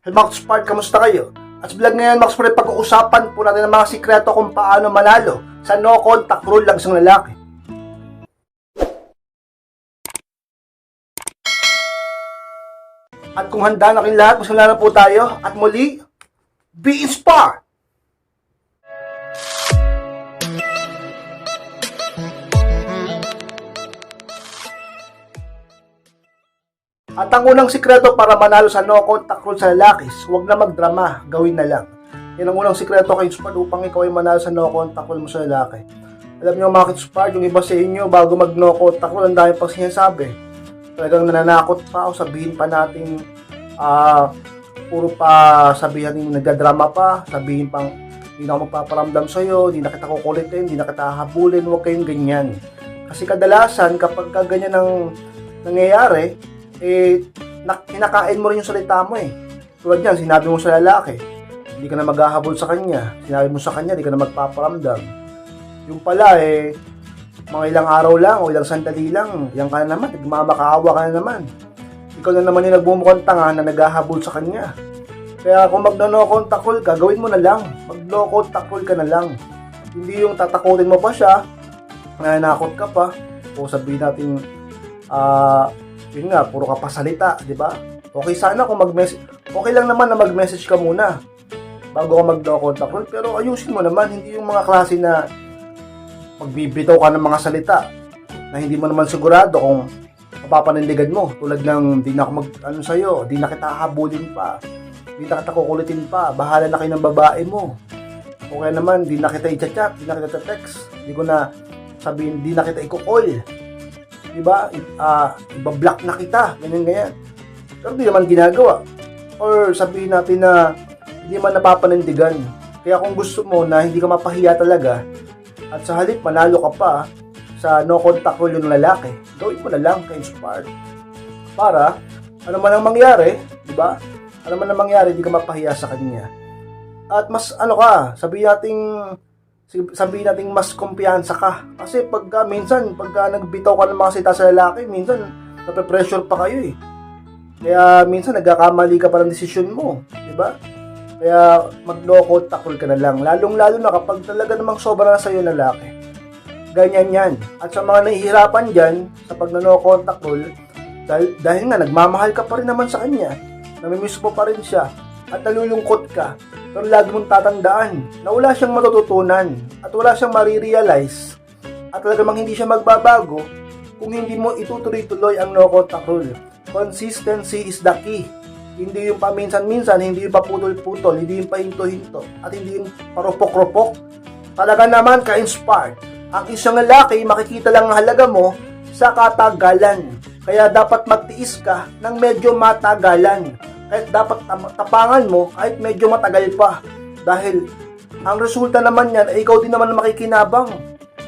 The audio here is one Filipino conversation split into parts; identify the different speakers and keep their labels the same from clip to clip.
Speaker 1: Hey Max Spark, kamusta kayo? At sa vlog ngayon, Max Spark, pag-uusapan po natin ang mga sikreto kung paano manalo sa no contact rule lang isang lalaki. At kung handa na kayong lahat, magsimula na po tayo. At muli, be inspired! At ang unang sikreto para manalo sa no contact rule sa lalakis, huwag na magdrama, gawin na lang. Yan ang unang sikreto kay Spard upang ikaw ay manalo sa no contact rule mo sa lalaki. Alam niyo mga Spard, yung iba sa inyo, bago mag no contact rule, ang dami pang sinasabi. Talagang nananakot pa o sabihin pa natin, ah, puro pa sabihin natin nagdadrama pa, sabihin pang hindi na ako magpaparamdam sa'yo, hindi na kita kukulitin, hindi na kita habulin, huwag kayong ganyan. Kasi kadalasan, kapag ka ganyan ang nangyayari, eh, nak- kinakain mo rin yung salita mo eh. Tulad yan, sinabi mo sa lalaki, hindi ka na maghahabol sa kanya. Sinabi mo sa kanya, hindi ka na magpaparamdam. Yung pala eh, mga ilang araw lang o ilang sandali lang, yan ka na naman, nagmamakaawa ka na naman. Ikaw na naman yung nagbumukhang tanga na naghahabol sa kanya. Kaya kung mag-no rule ka, gawin mo na lang. Mag-no contact rule ka na lang. Hindi yung tatakutin mo pa siya, nananakot ka pa, o sabihin natin, ah, yun nga, puro ka pa salita, di ba? Okay sana kung mag-message, okay lang naman na mag-message ka muna bago ka mag-no contact rule, pero ayusin mo naman, hindi yung mga klase na magbibitaw ka ng mga salita na hindi mo naman sigurado kung mapapanindigan mo. Tulad ng, di na ako mag, ano sa'yo, di na kita habulin pa, di na kita kukulitin pa, bahala na kayo ng babae mo. O kaya naman, di na kita i-chat, di na kita text, di ko na sabihin, di na kita i-call. Di ba? I- ah, iba-block na kita, ganyan ganyan. Pero di naman ginagawa. Or sabihin natin na hindi man napapanindigan. Kaya kung gusto mo na hindi ka mapahiya talaga, at sa halip manalo ka pa sa no contact rule yung lalaki, gawin mo na lang kay inspired. Para, ano man ang mangyari, di ba? Ano man ang mangyari, hindi ka mapahiya sa kanya. At mas ano ka, sabihin nating sabihin nating mas kumpiyansa ka. Kasi pagka minsan, pagka nagbitaw ka ng mga sita sa lalaki, minsan nape-pressure pa kayo eh. Kaya minsan nagkakamali ka pa ng desisyon mo, di ba? Kaya mag-no contact rule ka na lang. Lalong-lalo na kapag talaga namang sobra na sa'yo lalaki. Ganyan yan. At sa mga nahihirapan dyan, sa pag no contact rule, dahil, dahil nga nagmamahal ka pa rin naman sa kanya, namimiss mo pa rin siya, at nalulungkot ka, pero lagi mong tatandaan na wala siyang matututunan at wala siyang marirealize at talagang hindi siya magbabago kung hindi mo itutuloy-tuloy ang no contact rule. Consistency is the key. Hindi yung paminsan-minsan, hindi yung paputol-putol, hindi yung pahinto-hinto, at hindi yung parupok-rupok. Talaga naman ka-inspired. Ang isang lalaki, makikita lang ang halaga mo sa katagalan. Kaya dapat magtiis ka ng medyo matagalan. Kahit dapat tapangan mo kahit medyo matagal pa. Dahil ang resulta naman yan ay ikaw din naman ang makikinabang.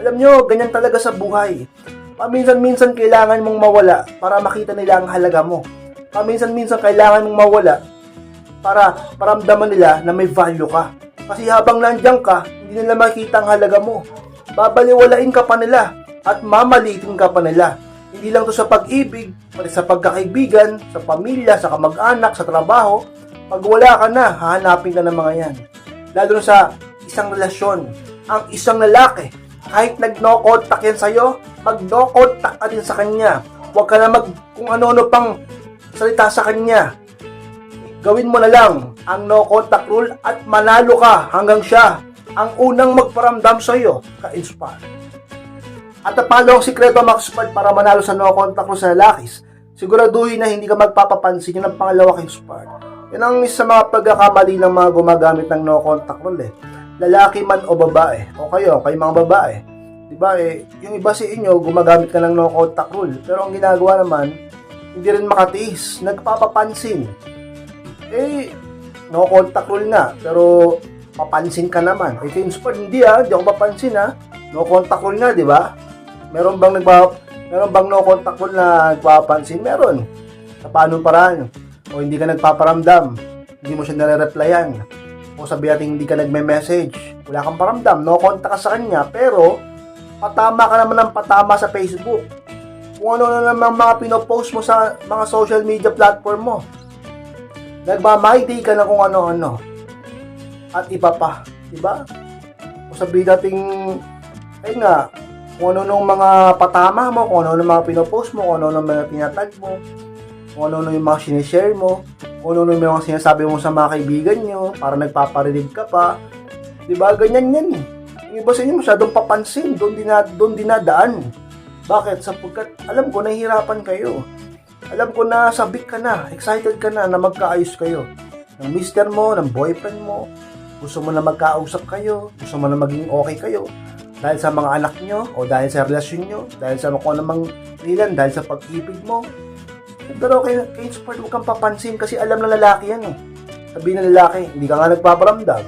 Speaker 1: Alam nyo, ganyan talaga sa buhay. Paminsan-minsan kailangan mong mawala para makita nila ang halaga mo. Paminsan-minsan kailangan mong mawala para paramdaman nila na may value ka. Kasi habang nandiyan ka, hindi nila makita ang halaga mo. Babaliwalain ka pa nila at mamalitin ka pa nila. Hindi lang to sa pag-ibig, pati sa pagkakaibigan, sa pamilya, sa kamag-anak, sa trabaho. Pag wala ka na, hahanapin ka ng mga yan. Lalo na sa isang relasyon. Ang isang lalaki, kahit nag-no contact yan sa'yo, mag-no contact ka din sa kanya. Huwag ka na mag kung ano-ano pang salita sa kanya. Gawin mo na lang ang no contact rule at manalo ka hanggang siya ang unang magparamdam sa iyo ka-inspire. At napalo ang sikreto mga ka-inspire para manalo sa no contact rule sa lalakis. Siguraduhin na hindi ka magpapapansin yun ang pangalawa ka-inspire. Yan ang isa sa mga pagkakamali ng mga gumagamit ng no contact rule eh. Lalaki man o babae, o kayo, kayo mga babae. Di ba eh, yung iba sa inyo, gumagamit ka ng no contact rule. Pero ang ginagawa naman, hindi rin makatiis, nagpapapansin. Eh, no contact rule nga, pero papansin ka naman. Eh, kay Inspire, hindi ah, hindi ako papansin ah. No contact rule nga, di ba? Meron bang nagpa meron bang no contact rule na nagpapansin? Meron. Sa paanong paraan? O hindi ka nagpaparamdam, hindi mo siya nare-replyan. O sabi natin hindi ka nagme-message, wala kang paramdam, no contact ka sa kanya, pero patama ka naman ng patama sa Facebook. Kung ano na naman mga pinopost mo sa mga social media platform mo. Nagmamayti ka na kung ano-ano. At iba pa. Diba? Kung sabihin natin, ay nga, kung ano nung mga patama mo, kung ano nung mga pinopost mo, kung ano nung mga pinatag mo, kung ano nung yung mga sinishare mo, kung ano nung mga sinasabi mo sa mga kaibigan nyo, para nagpaparinig ka pa. Diba? Ganyan yan eh. Yung iba sa inyo masyadong papansin, doon, dina, doon dinadaan. Bakit? Sapagkat alam ko, nahihirapan kayo. Alam ko na sabik ka na, excited ka na na magkaayos kayo. Ng mister mo, ng boyfriend mo, gusto mo na magkausap kayo, gusto mo na maging okay kayo. Dahil sa mga anak nyo, o dahil sa relasyon nyo, dahil sa kung anumang nilan, dahil sa pag-ibig mo. Pero kay, kay support mo kang papansin kasi alam ng lalaki yan eh. Sabi ng lalaki, hindi ka nga nagpaparamdam.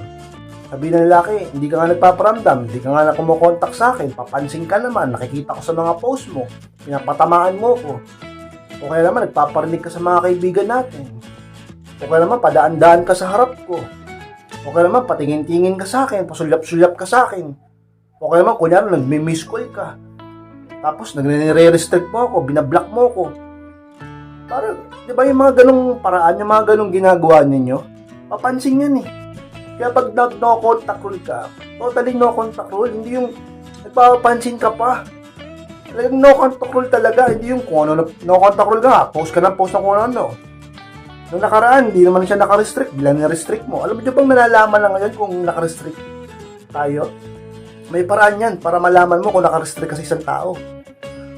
Speaker 1: Sabi ng lalaki, hindi ka nga nagpaparamdam, hindi ka nga na kumukontak sa akin, papansin ka naman, nakikita ko sa mga post mo, pinapatamaan mo ko. O kaya naman, nagpaparinig ka sa mga kaibigan natin. O kaya naman, padaan-daan ka sa harap ko. O kaya naman, patingin-tingin ka sa akin, pasulyap-sulyap ka sa akin. O kaya naman, kunyari, nagmi-miss call ka. Tapos, nagre-restrict mo ako, binablock mo ako. Parang, di ba yung mga ganong paraan, yung mga ganong ginagawa ninyo? Papansin yan eh. Kaya pag nag no contact rule ka, totally no contact rule, hindi yung nagpapansin ka pa. Talagang no contact rule talaga, hindi yung kung ano, no contact rule ka, post ka ng post na kung ano. Nung nakaraan, hindi naman siya naka-restrict, bilang na-restrict mo. Alam mo bang nalalaman lang ngayon kung naka-restrict tayo? May paraan yan para malaman mo kung naka-restrict ka sa isang tao.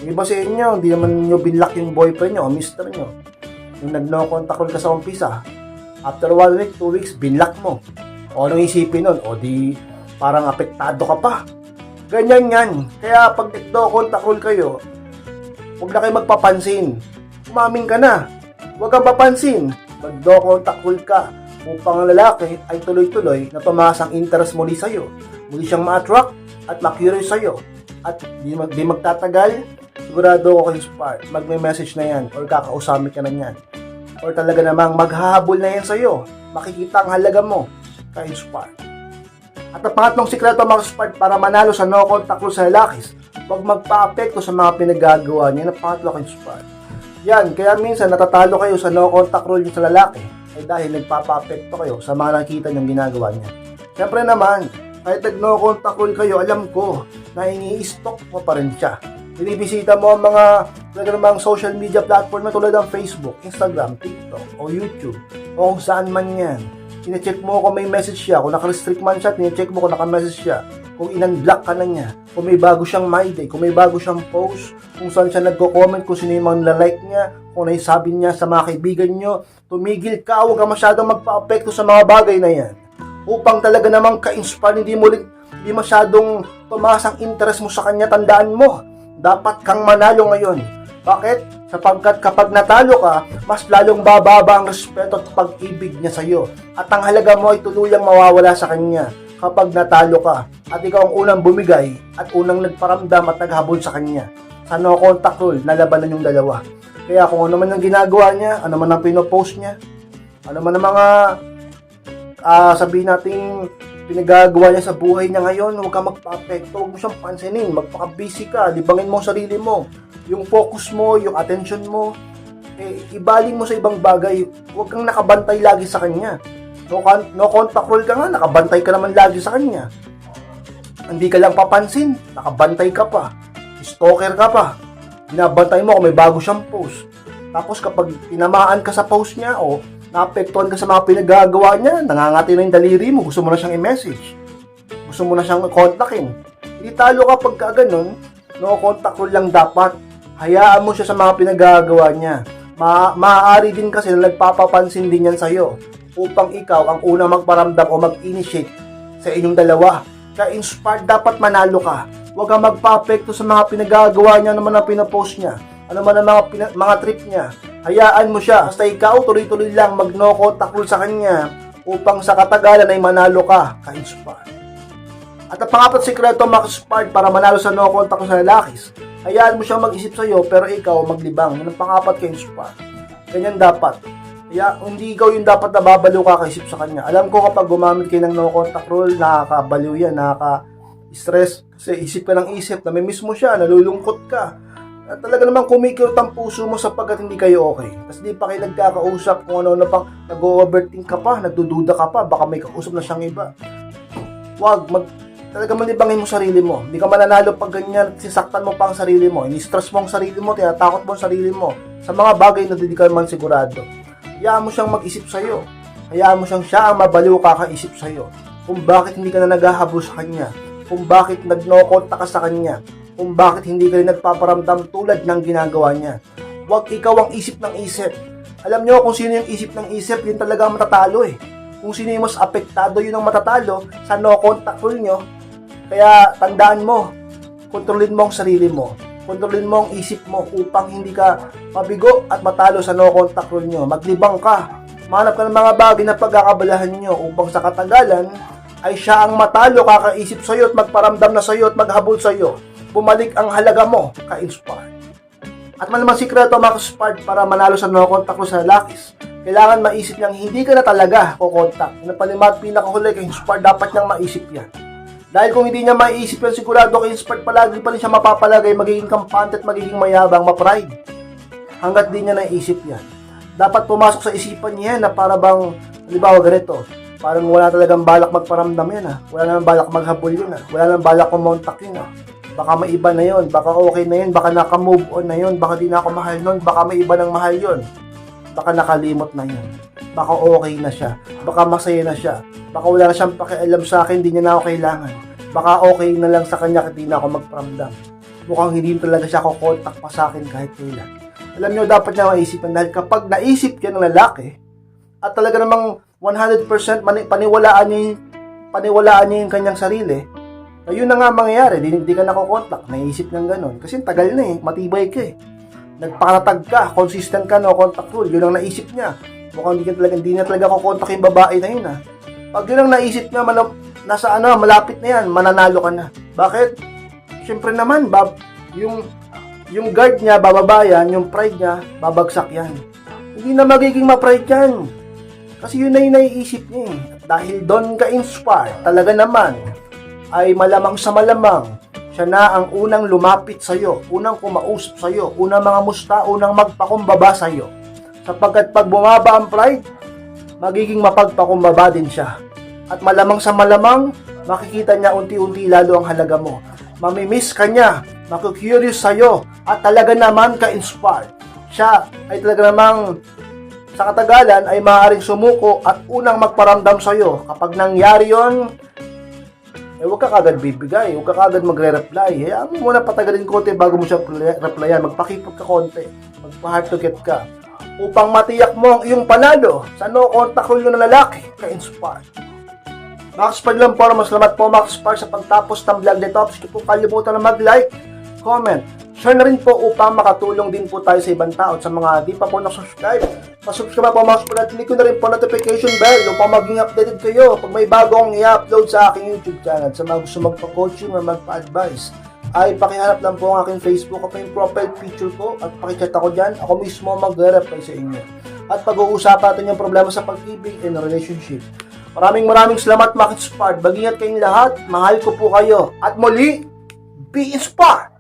Speaker 1: Yung iba sa inyo, hindi naman nyo binlock yung boyfriend nyo o mister nyo. Yung nag-no contact rule ka sa umpisa, after one week, two weeks, binlock mo. O anong isipin nun? O di, parang apektado ka pa. Ganyan yan. Kaya pag no contact rule kayo, huwag na kayo magpapansin. Umamin ka na. Huwag kang papansin. Mag no contact rule ka upang ang lalaki ay tuloy-tuloy na tumaas ang interest muli sa'yo. Muli siyang ma-attract at ma-curious sa'yo. At di, mag, di magtatagal, sigurado ako kayo spark. Magme-message na yan or kakausapin ka na yan. Or talaga namang maghahabol na yan sa'yo. Makikita ang halaga mo kay spark. At ang pangatlong sikreto mga spark para manalo sa no contact sa lalakis, huwag magpa-apekto sa mga pinagagawa niya ng pangatlo kay spark. Yan, kaya minsan natatalo kayo sa no contact rule sa lalaki ay dahil nagpapa-apekto kayo sa mga nakita niyong ginagawa niya. Siyempre naman, kahit nag no contact rule kayo, alam ko na ini-stalk mo pa rin siya. Binibisita mo ang mga talaga namang social media platform na tulad ng Facebook, Instagram, TikTok, o YouTube, o kung saan man yan. Sinecheck mo kung may message siya, kung naka-restrict man siya, sinecheck mo kung naka-message siya, kung inan-block ka na niya, kung may bago siyang my day, kung may bago siyang post, kung saan siya nagko-comment, kung sino yung mga like niya, kung ano yung sabi niya sa mga kaibigan niyo, tumigil ka, huwag ka masyadong magpa-apekto sa mga bagay na yan. Upang talaga namang ka-inspire, hindi mo hindi masyadong tumaas ang interest mo sa kanya, tandaan mo, dapat kang manalo ngayon. Bakit? Sapagkat kapag natalo ka, mas lalong bababa ang respeto at pag-ibig niya sa iyo. At ang halaga mo ay tuluyang mawawala sa kanya kapag natalo ka. At ikaw ang unang bumigay at unang nagparamdam at naghabol sa kanya. Sa no contact rule, nalabanan yung dalawa. Kaya kung ano man ang ginagawa niya, ano man ang pinopost niya, ano man ang mga ah sabihin nating pinagagawa niya sa buhay niya ngayon, huwag ka magpa-apekto, huwag mo siyang pansinin, magpaka-busy ka, libangin mo sarili mo, yung focus mo, yung attention mo, eh, ibaling mo sa ibang bagay, huwag kang nakabantay lagi sa kanya. No, con- no contact rule ka nga, nakabantay ka naman lagi sa kanya. Hindi ka lang papansin, nakabantay ka pa, stalker ka pa, binabantay mo kung may bago siyang post. Tapos kapag tinamaan ka sa post niya o naapektuhan ka sa mga pinagagawa niya, nangangati na yung daliri mo, gusto mo na siyang i-message. Gusto mo na siyang kontakin. Hindi talo ka pagka ganun, no contact rule lang dapat. Hayaan mo siya sa mga pinagagawa niya. Ma maaari din kasi na nagpapapansin din yan sa'yo upang ikaw ang una magparamdam o mag-initiate sa inyong dalawa. Kaya inspired dapat manalo ka. Huwag kang magpa-apekto sa mga pinagagawa niya naman ang pinapost niya. Ano man ang mga, pina- mga trip niya. Hayaan mo siya. Basta ikaw, tuloy-tuloy lang mag-no contact rule sa kanya upang sa katagalan ay manalo ka ka-inspired. At ang pangapat sikreto mag-inspired para manalo sa no contact sa lalakis. Hayaan mo siyang mag-isip sa'yo pero ikaw maglibang. Yan ang pangapat ka-inspired. Ganyan dapat. Kaya hindi ikaw yung dapat nababaliw ka kaisip sa kanya. Alam ko kapag gumamit kayo ng no contact rule, nakakabaliw yan, nakaka-stress. Kasi isip ka ng isip, namimiss mo siya, nalulungkot ka. Na talaga namang kumikirot ang puso mo sapagkat hindi kayo okay. Tapos di pa kayo nagkakausap kung ano na pang nag-overthink ka pa, nagdududa ka pa, baka may kausap na siyang iba. Huwag, mag, talaga malibangin mo sarili mo. Hindi ka mananalo pag ganyan, sisaktan mo pa ang sarili mo, ini-stress mo ang sarili mo, tinatakot mo ang sarili mo sa mga bagay na hindi ka man sigurado. Hayaan mo siyang mag-isip sa'yo. Hayaan mo siyang siya ang mabaliw kakaisip sa'yo. Kung bakit hindi ka na naghahabol sa kanya. Kung bakit nagnokonta ka sa kanya. Kung bakit hindi ka rin nagpaparamdam tulad ng ginagawa niya. Huwag ikaw ang isip ng isip. Alam nyo kung sino yung isip ng isip, yun talaga ang matatalo eh. Kung sino yung mas apektado, yun ang matatalo sa no contact rule nyo. Kaya tandaan mo, kontrolin mo ang sarili mo. Kontrolin mo ang isip mo upang hindi ka mabigo at matalo sa no contact rule nyo. Maglibang ka. Manap ka ng mga bagay na pagkakabalahan nyo upang sa katagalan ay siya ang matalo, kakaisip sa'yo at magparamdam na sa'yo at maghabol sa'yo. Bumalik ang halaga mo, ka-inspire. At malamang sikreto mga ka-spart para manalo sa no contact rule sa lalakis. Kailangan maisip niyang hindi ka na talaga kukontak. Yung palimat pinakahuli kay Inspire, dapat niyang maisip yan. Dahil kung hindi niya maisip yan, sigurado kay Inspire palagi pa rin siya mapapalagay, magiging kampante at magiging mayabang, ma-pride. Hanggat di niya naisip yan. Dapat pumasok sa isipan niya na para bang, halimbawa ganito, parang wala talagang balak magparamdam yan ha. Wala nang balak maghabol yun ha. Wala nang balak kumontak yun ha. Baka may iba na yun, baka okay na yun, baka naka-move on na yun, baka di na ako mahal nun, baka may iba nang mahal yun baka nakalimot na yan. Baka okay na siya. Baka masaya na siya. Baka wala na siyang pakialam sa akin, hindi niya na ako kailangan. Baka okay na lang sa kanya, hindi na ako magparamdam. Mukhang hindi talaga siya kukontak pa sa akin kahit kailan. Alam niyo, dapat niya maisipan dahil kapag naisip yan ng lalaki, at talaga namang 100% mani- paniwalaan niya yung, paniwalaan niya yung kanyang sarili, ayun na nga mangyayari, di, di ka nakokontak, naisip ng ganun. Kasi tagal na eh, matibay ka eh nagpakatag ka, consistent ka, no contact rule. Yun ang naisip niya. Mukhang hindi, ka talaga, hindi na talaga kukontak yung babae na yun, ha. Pag yun ang naisip niya, mana, nasa ano, malapit na yan, mananalo ka na. Bakit? Siyempre naman, bab, yung, yung guard niya, bababa yan, yung pride niya, babagsak yan. Hindi na magiging ma-pride yan. Kasi yun na yung naiisip niya, eh. Dahil doon ka inspire, talaga naman, ay malamang sa malamang, siya na ang unang lumapit sa iyo, unang kumausap sa iyo, unang mga musta, unang magpakumbaba sa iyo. Sapagkat pag bumaba ang pride, magiging mapagpakumbaba din siya. At malamang sa malamang, makikita niya unti-unti lalo ang halaga mo. Mamimiss ka niya, makikurious sa iyo, at talaga naman ka-inspired. Siya ay talaga namang sa katagalan ay maaaring sumuko at unang magparamdam sa iyo. Kapag nangyari yon, eh huwag ka kagad bibigay, huwag ka kagad magre-reply. Hayaan mo muna patagalin konti bago mo siya reply- replyan. Magpakipot ka konti, magpa-hard to get ka. Upang matiyak mo ang iyong panalo sa no contact rule ng lalaki ka-inspire. Max Pag lang po, masalamat po Max Pag sa pagtapos ng vlog nito. Please po kalimutan na mag-like, comment, share na rin po upang makatulong din po tayo sa ibang tao at sa mga di pa po na-subscribe. Pasubscribe po Max Pag at click ko na rin po notification bell upang maging updated kayo pag may bago akong i-upload sa aking YouTube channel. Sa mga gusto magpa-coaching or magpa-advise ay pakihanap lang po ang aking Facebook at yung profile picture ko at pakichat ako dyan. Ako mismo magre-reply sa inyo. At pag-uusapan natin yung problema sa pag-ibig and relationship. Maraming maraming salamat, Makit Spart. Mag-ingat kayong lahat. Mahal ko po kayo. At muli, be inspired!